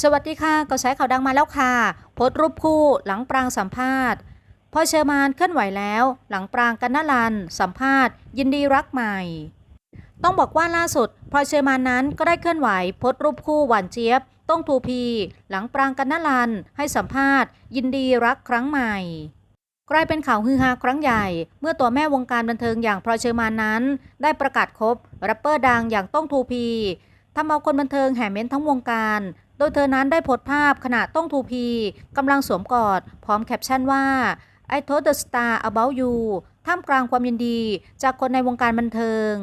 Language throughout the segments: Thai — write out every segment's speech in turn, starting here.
สวัสดีค่ะกระแสข่าวดังมาแล้วค่ะโพสต์รูปคู่หลังปรางสัมภาษณ์พอเชอร์มานเคลื่อนไหวแล้ว หลังปรางกันนลัน สัมภาษณ์ ยินดีรักใหม่ ต้องบอกว่าล่าสุดพอเชอร์มานนั้นก็ได้เคลื่อนไหวโพสต์รูปคู่หวานเจี๊ยบ ต้องทูพี หลังปรางกันนลัน ให้สัมภาษณ์ ยินดีรักครั้งใหม่กลายเป็นข่าวฮือฮาครั้งใหญ่ เมื่อตัวแม่วงการบันเทิงอย่างพลอยเชอร์มานนั้น ได้ประกาศคบแรปเปอร์ดังอย่างต้องทูพี ทำเอาคนบันเทิงแห่เม้นทั้งวงการ โดยเธอนั้นได้โพสต์ภาพขณะต้องทูพีกำลังสวมกอด พร้อมแคปชั่นว่า I told the star about you ท่ามกลางความยินดีจากคนในวงการบันเทิง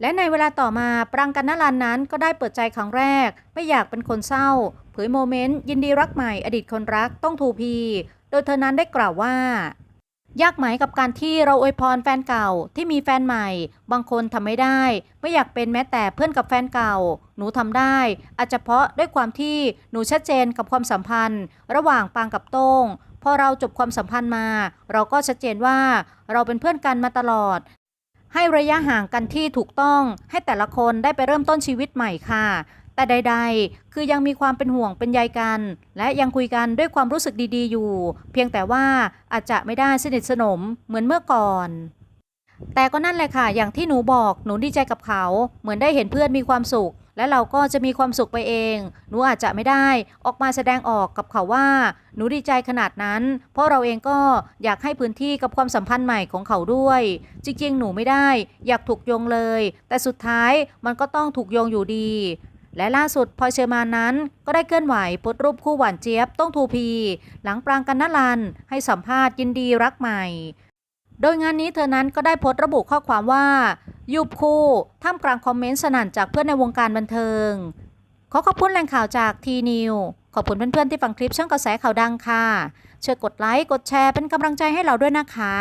และในเวลาต่อมาปรางกันนลันนั้นก็ได้เปิดใจครั้งแรก ไม่อยากเป็นคนเศร้า เผยโมเมนต์ยินดีรักใหม่อดีตคนรักต้องทูพี โดยเธอนั้นได้กล่าวว่า ยากไหมกับการที่เราอวยพรแฟนเก่าที่มีแฟนใหม่ บางคนทำไม่ได้ ไม่อยากเป็นแม้แต่เพื่อนกับแฟนเก่า หนูทำได้ อาจจะเพราะด้วยความที่หนูชัดเจนกับความสัมพันธ์ ระหว่างปางกับโต้งพอเราจบความสัมพันธ์มา เราก็ชัดเจนว่าเราเป็นเพื่อนกันมาตลอด ให้ระยะห่างกันที่ถูกต้องให้แต่ละคนได้ไปเริ่มต้นชีวิตใหม่ค่ะ แต่ใด ๆ คือยังมีความเป็นห่วงเป็นใยกัน และยังคุยกันด้วยความรู้สึกดีๆ อยู่ เพียงแต่ว่าอาจจะไม่ได้สนิทสนมเหมือนเมื่อก่อน แต่ก็นั่นแหละค่ะ อย่างที่หนูบอกหนูดีใจกับเขา เหมือนได้เห็นเพื่อนมีความสุข และเราก็จะมีความสุขไปเอง หนูอาจจะไม่ได้ออกมาแสดงออกกับเขาว่า หนูดีใจขนาดนั้น เพราะเราเองก็อยากให้พื้นที่กับความสัมพันธ์ใหม่ของเขาด้วย จริงๆ หนูไม่ได้ อยากถูกโยงเลย แต่สุดท้ายมันก็ต้องถูกโยงอยู่ดี และล่าสุดพลอยเชอร์มานนั้นก็ได้เคลื่อนไหวโพสรูปคู่หวานเจี๊ยบต้องทูพี หลังปรางกันนลัน ให้สัมภาษณ์ยินดีรักใหม่ โดยงานนี้เธอนั้นก็ได้โพสระบุข้อความว่า ยุบคู่ท่ามกลางคอมเมนต์สนั่นจากเพื่อนในวงการบันเทิง ขอขอบคุณแหล่งข่าวจากทีนิวขอบคุณเพื่อนๆที่ฟังคลิปช่องกระแสข่าวดังค่ะ ช่วยกดไลค์กดแชร์เป็นกำลังใจให้เราด้วยนะคะ